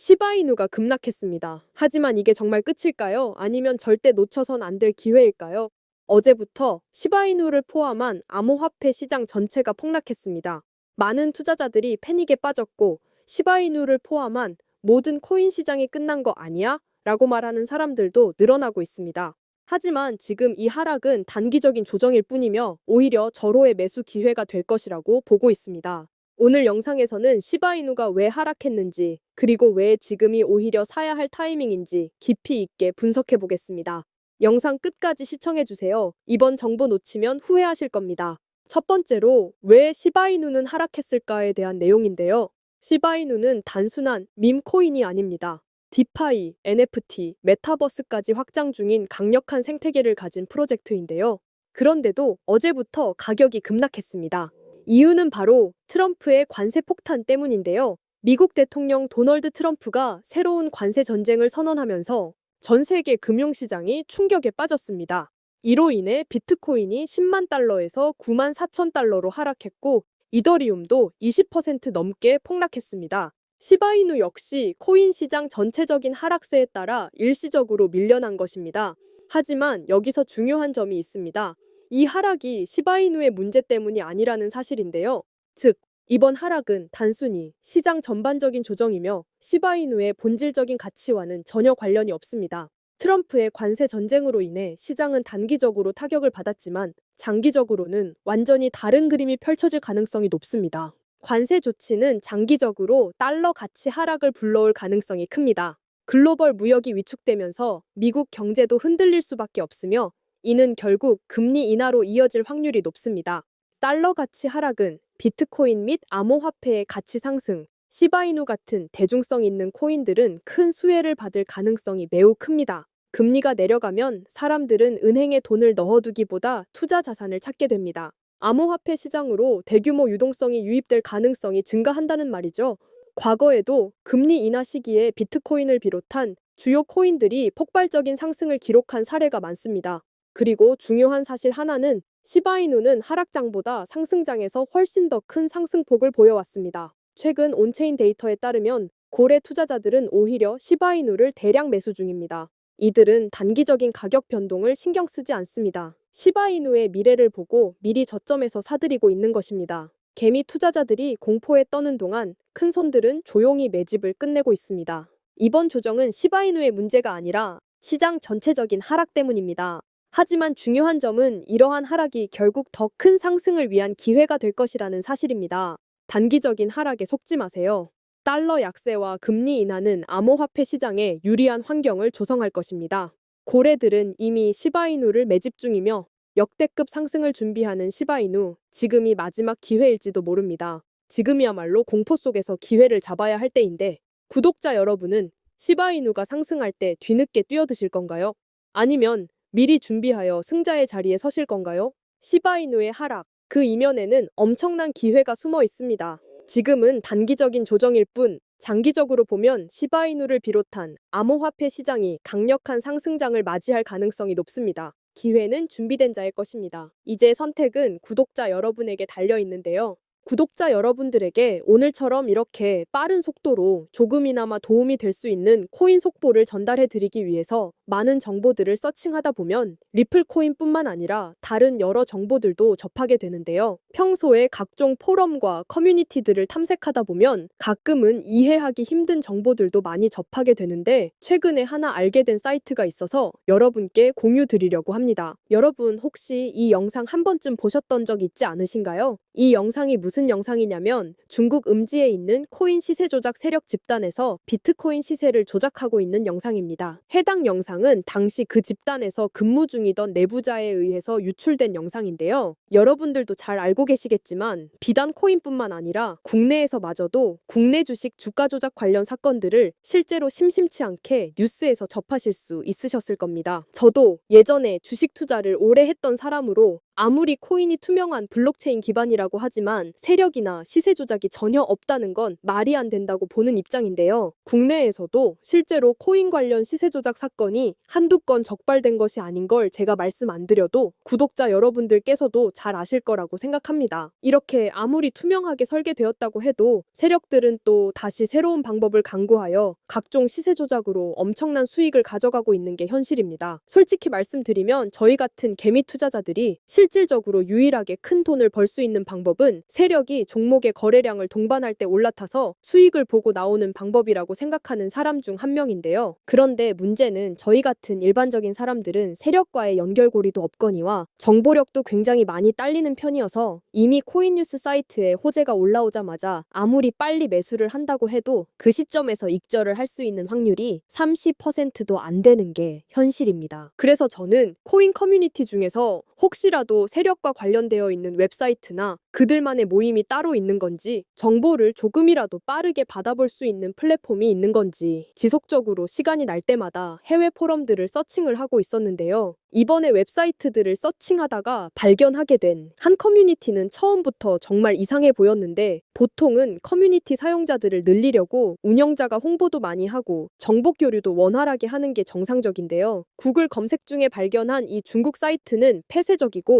시바이누가 급락했습니다. 하지만 이게 정말 끝일까요? 아니면 절대 놓쳐선 안 될 기회일까요? 어제부터 시바이누를 포함한 암호화폐 시장 전체가 폭락했습니다. 많은 투자자들이 패닉에 빠졌고 시바이누를 포함한 모든 코인 시장이 끝난 거 아니야? 라고 말하는 사람들도 늘어나고 있습니다. 하지만 지금 이 하락은 단기적인 조정일 뿐이며 오히려 절호의 매수 기회가 될 것이라고 보고 있습니다. 오늘 영상에서는 시바이누가 왜 하락했는지, 그리고 왜 지금이 오히려 사야 할 타이밍인지 깊이 있게 분석해 보겠습니다. 영상 끝까지 시청해 주세요. 이번 정보 놓치면 후회하실 겁니다. 첫 번째로 왜 시바이누는 하락했을까에 대한 내용인데요. 시바이누는 단순한 밈 코인이 아닙니다. 디파이, NFT, 메타버스까지 확장 중인 강력한 생태계를 가진 프로젝트인데요. 그런데도 어제부터 가격이 급락했습니다. 이유는 바로 트럼프의 관세 폭탄 때문인데요. 미국 대통령 도널드 트럼프가 새로운 관세 전쟁을 선언하면서 전 세계 금융시장이 충격에 빠졌습니다. 이로 인해 비트코인이 10만 달러에서 9만 4천 달러로 하락했고 이더리움도 20% 넘게 폭락했습니다. 시바이누 역시 코인 시장 전체적인 하락세에 따라 일시적으로 밀려난 것입니다. 하지만 여기서 중요한 점이 있습니다. 이 하락이 시바이누의 문제 때문이 아니라는 사실인데요. 즉, 이번 하락은 단순히 시장 전반적인 조정이며 시바이누의 본질적인 가치와는 전혀 관련이 없습니다. 트럼프의 관세 전쟁으로 인해 시장은 단기적으로 타격을 받았지만 장기적으로는 완전히 다른 그림이 펼쳐질 가능성이 높습니다. 관세 조치는 장기적으로 달러 가치 하락을 불러올 가능성이 큽니다. 글로벌 무역이 위축되면서 미국 경제도 흔들릴 수밖에 없으며 이는 결국 금리 인하로 이어질 확률이 높습니다. 달러 가치 하락은 비트코인 및 암호화폐의 가치 상승, 시바이누 같은 대중성 있는 코인들은 큰 수혜를 받을 가능성이 매우 큽니다. 금리가 내려가면 사람들은 은행에 돈을 넣어두기보다 투자 자산을 찾게 됩니다. 암호화폐 시장으로 대규모 유동성이 유입될 가능성이 증가한다는 말이죠. 과거에도 금리 인하 시기에 비트코인을 비롯한 주요 코인들이 폭발적인 상승을 기록한 사례가 많습니다. 그리고 중요한 사실 하나는 시바이누는 하락장보다 상승장에서 훨씬 더 큰 상승폭을 보여왔습니다. 최근 온체인 데이터에 따르면 고래 투자자들은 오히려 시바이누를 대량 매수 중입니다. 이들은 단기적인 가격 변동을 신경 쓰지 않습니다. 시바이누의 미래를 보고 미리 저점에서 사들이고 있는 것입니다. 개미 투자자들이 공포에 떠는 동안 큰 손들은 조용히 매집을 끝내고 있습니다. 이번 조정은 시바이누의 문제가 아니라 시장 전체적인 하락 때문입니다. 하지만 중요한 점은 이러한 하락이 결국 더 큰 상승을 위한 기회가 될 것이라는 사실입니다. 단기적인 하락에 속지 마세요. 달러 약세와 금리 인하는 암호화폐 시장에 유리한 환경을 조성할 것입니다. 고래들은 이미 시바이누를 매집 중이며 역대급 상승을 준비하는 시바이누, 지금이 마지막 기회일지도 모릅니다. 지금이야말로 공포 속에서 기회를 잡아야 할 때인데 구독자 여러분은 시바이누가 상승할 때 뒤늦게 뛰어드실 건가요? 아니면 미리 준비하여 승자의 자리에 서실 건가요? 시바이누의 하락, 그 이면에는 엄청난 기회가 숨어 있습니다. 지금은 단기적인 조정일 뿐, 장기적으로 보면 시바이누를 비롯한 암호화폐 시장이 강력한 상승장을 맞이할 가능성이 높습니다. 기회는 준비된 자의 것입니다. 이제 선택은 구독자 여러분에게 달려 있는데요. 구독자 여러분들에게 오늘처럼 이렇게 빠른 속도로 조금이나마 도움이 될 수 있는 코인 속보를 전달해 드리기 위해서 많은 정보들을 서칭하다 보면 리플 코인뿐만 아니라 다른 여러 정보들도 접하게 되는데요. 평소에 각종 포럼과 커뮤니티들을 탐색하다 보면 가끔은 이해하기 힘든 정보들도 많이 접하게 되는데 최근에 하나 알게 된 사이트가 있어서 여러분께 공유 드리려고 합니다. 여러분 혹시 이 영상 한 번쯤 보셨던 적 있지 않으신가요? 이 영상이 무슨 영상이냐면 중국 음지에 있는 코인 시세 조작 세력 집단에서 비트코인 시세를 조작하고 있는 영상입니다. 해당 영상은 당시 그 집단에서 근무 중이던 내부자에 의해서 유출된 영상인데요. 여러분들도 잘 알고 계시겠지만 비단 코인뿐만 아니라 국내에서마저도 국내 주식 주가 조작 관련 사건들을 실제로 심심치 않게 뉴스에서 접하실 수 있으셨을 겁니다. 저도 예전에 주식 투자를 오래 했던 사람으로 아무리 코인이 투명한 블록체인 기반이라고 하지만 세력이나 시세 조작이 전혀 없다는 건 말이 안 된다고 보는 입장인데요. 국내에서도 실제로 코인 관련 시세 조작 사건이 한두 건 적발된 것이 아닌 걸 제가 말씀 안 드려도 구독자 여러분들께서도 잘 아실 거라고 생각합니다. 이렇게 아무리 투명하게 설계되었다고 해도 세력들은 또 다시 새로운 방법을 강구하여 각종 시세 조작으로 엄청난 수익을 가져가고 있는 게 현실입니다. 솔직히 말씀드리면 저희 같은 개미 투자자들이 실 질적으로 유일하게 큰 돈을 벌 수 있는 방법은 세력이 종목의 거래량을 동반할 때 올라타서 수익을 보고 나오는 방법이라고 생각하는 사람 중 한 명인데요. 그런데 문제는 저희 같은 일반적인 사람들은 세력과의 연결고리도 없거니와 정보력도 굉장히 많이 딸리는 편이어서 이미 코인뉴스 사이트에 호재가 올라오자마자 아무리 빨리 매수를 한다고 해도 그 시점에서 익절을 할 수 있는 확률이 30%도 안 되는 게 현실입니다. 그래서 저는 코인 커뮤니티 중에서 혹시라도 세력과 관련되어 있는 웹사이트나 그들만의 모임이 따로 있는 건지 정보를 조금이라도 빠르게 받아볼 수 있는 플랫폼이 있는 건지 지속적으로 시간이 날 때마다 해외 포럼들을 서칭을 하고 있었는데요. 이번에 웹사이트들을 서칭하다가 발견하게 된 한 커뮤니티는 처음부터 정말 이상해 보였는데 보통은 커뮤니티 사용자들을 늘리려고 운영자가 홍보도 많이 하고 정보 교류도 원활하게 하는 게 정상적인데요. 구글 검색 중에 발견한 이 중국 사이트는 폐쇄적이고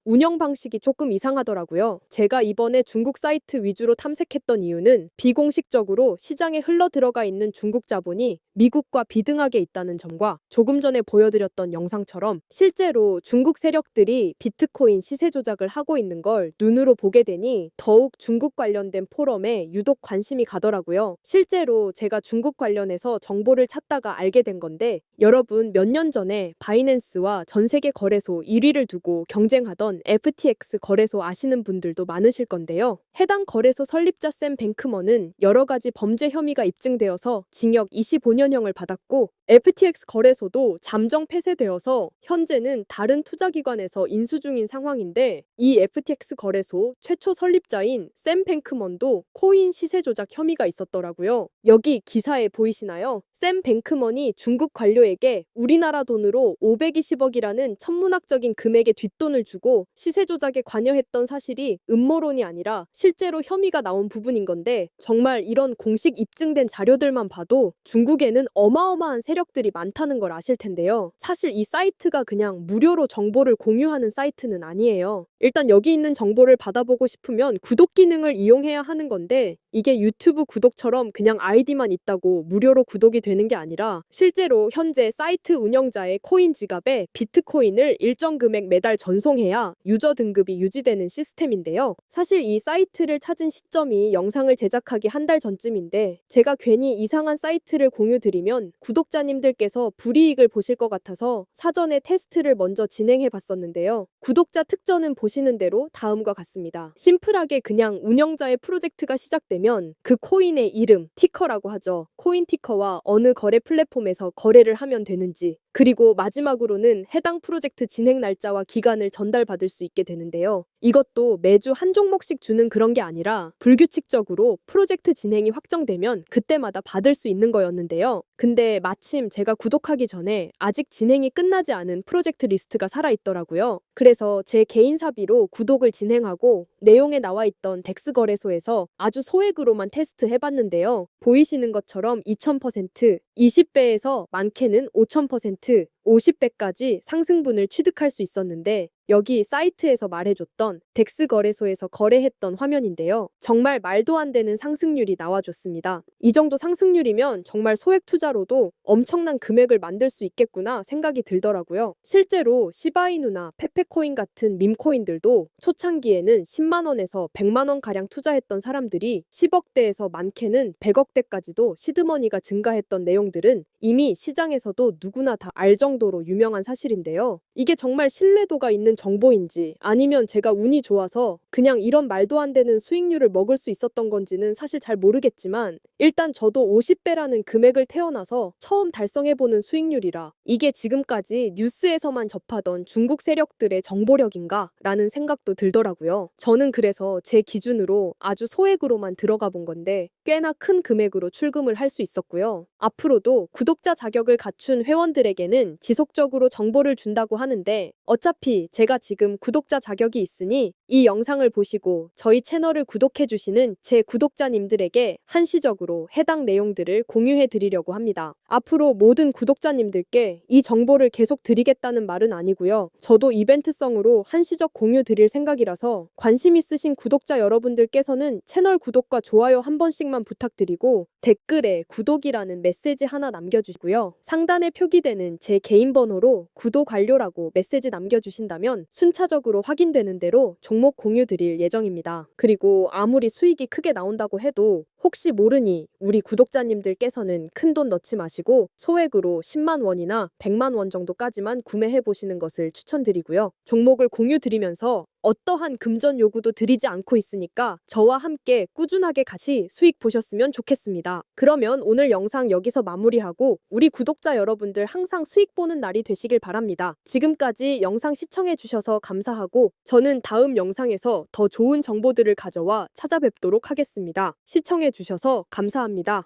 운영 방식이 조금 이상하더라고요. 제가 이번에 중국 사이트 위주로 탐색했던 이유는 비공식적으로 시장에 흘러 들어가 있는 중국 자본이 미국과 비등하게 있다는 점과 조금 전에 보여드렸던 영상처럼 실제로 중국 세력들이 비트코인 시세 조작을 하고 있는 걸 눈으로 보게 되니 더욱 중국 관련된 포럼에 유독 관심이 가더라고요. 실제로 제가 중국 관련해서 정보를 찾다가 알게 된 건데 여러분 몇 년 전에 바이낸스와 전 세계 거래소 1위를 두고 경쟁하던 FTX 거래소 아시는 분들도 많으실 건데요. 해당 거래소 설립자 샘 뱅크먼은 여러 가지 범죄 혐의가 입증되어서 징역 25년형을 받았고 FTX 거래소도 잠정 폐쇄되어서 현재는 다른 투자기관에서 인수 중인 상황인데 이 FTX 거래소 최초 설립자인 샘 뱅크먼도 코인 시세 조작 혐의가 있었더라고요. 여기 기사에 보이시나요? 샘 뱅크먼이 중국 관료에게 우리나라 돈으로 520억이라는 천문학적인 금액의 뒷돈을 주고 시세 조작에 관여했던 사실이 음모론이 아니라 실제로 혐의가 나온 부분인 건데 정말 이런 공식 입증된 자료들만 봐도 중국에는 어마어마한 세력들이 많다는 걸 아실 텐데요. 사실 이 사이트가 그냥 무료로 정보를 공유하는 사이트는 아니에요. 일단 여기 있는 정보를 받아보고 싶으면 구독 기능을 이용해야 하는 건데 이게 유튜브 구독처럼 그냥 아이디만 있다고 무료로 구독이 되는 게 아니라 실제로 현재 사이트 운영자의 코인 지갑에 비트코인을 일정 금액 매달 전송해야 유저 등급이 유지되는 시스템인데요. 사실 이 사이트를 찾은 시점이 영상을 제작하기 한 달 전쯤인데 제가 괜히 이상한 사이트를 공유드리면 구독자님들께서 불이익을 보실 것 같아서 사전에 테스트를 먼저 진행해 봤었는데요. 구독자 특전은 보시는 대로 다음과 같습니다. 심플하게 그냥 운영자의 프로젝트가 시작되면 그 코인의 이름, 티커라고 하죠. 코인 티커와 어느 거래 플랫폼에서 거래를 하면 되는지 그리고 마지막으로는 해당 프로젝트 진행 날짜와 기간을 전달받을 수 있게 되는데요. 이것도 매주 한 종목씩 주는 그런 게 아니라 불규칙적으로 프로젝트 진행이 확정되면 그때마다 받을 수 있는 거였는데요. 근데 마침 제가 구독하기 전에 아직 진행이 끝나지 않은 프로젝트 리스트가 살아있더라고요. 그래서 제 개인 사비로 구독을 진행하고 내용에 나와 있던 덱스 거래소에서 아주 소액으로만 테스트 해봤는데요. 보이시는 것처럼 2000%, 20배에서 많게는 5000%, 50배까지 상승분을 취득할 수 있었는데 여기 사이트에서 말해줬던 덱스 거래소에서 거래했던 화면인데요. 정말 말도 안 되는 상승률이 나와줬습니다. 이 정도 상승률이면 정말 소액 투자로도 엄청난 금액을 만들 수 있겠구나 생각이 들더라고요. 실제로 시바이누나 페페코인 같은 밈코인들도 초창기에는 10만원에서 100만원 가량 투자했던 사람들이 10억대에서 많게는 100억대까지도 시드머니가 증가했던 내용들은 이미 시장에서도 누구나 다 알 정도로 유명한 사실인데요. 이게 정말 신뢰도가 있는 정보인지 아니면 제가 운이 좋아서 그냥 이런 말도 안 되는 수익률을 먹을 수 있었던 건지는 사실 잘 모르겠지만 일단 저도 50배라는 금액을 태어나서 처음 달성해보는 수익률이라 이게 지금까지 뉴스에서만 접하던 중국 세력들의 정보력인가? 라는 생각도 들더라고요. 저는 그래서 제 기준으로 아주 소액으로만 들어가 본 건데 꽤나 큰 금액으로 출금을 할 수 있었고요. 앞으로도 구독 구독자 자격을 갖춘 회원들에게는 지속적으로 정보를 준다고 하는데 어차피 제가 지금 구독자 자격이 있으니 이 영상을 보시고 저희 채널을 구독해 주시는 제 구독자님들에게 한시적으로 해당 내용들을 공유해 드리려고 합니다. 앞으로 모든 구독자님들께 이 정보를 계속 드리겠다는 말은 아니고요. 저도 이벤트성으로 한시적 공유 드릴 생각이라서 관심 있으신 구독자 여러분들께서는 채널 구독과 좋아요 한 번씩만 부탁드리고 댓글에 구독이라는 메시지 하나 남겨주시고요. 상단에 표기되는 제 개인 번호로 구독 완료라 고 메시지 남겨주신다면 순차적으로 확인되는 대로 종목 공유 드릴 예정입니다. 그리고 아무리 수익이 크게 나온다고 해도 혹시 모르니 우리 구독자님들께서는 큰 돈 넣지 마시고 소액으로 10만 원이나 100만 원 정도까지만 구매해 보시는 것을 추천드리고요. 종목을 공유 드리면서 어떠한 금전 요구도 드리지 않고 있으니까 저와 함께 꾸준하게 같이 수익 보셨으면 좋겠습니다. 그러면 오늘 영상 여기서 마무리하고 우리 구독자 여러분들 항상 수익 보는 날이 되시길 바랍니다. 지금까지 영상 시청해 주셔서 감사하고 저는 다음 영상에서 더 좋은 정보들을 가져와 찾아뵙도록 하겠습니다. 시청해 주셔서 감사합니다.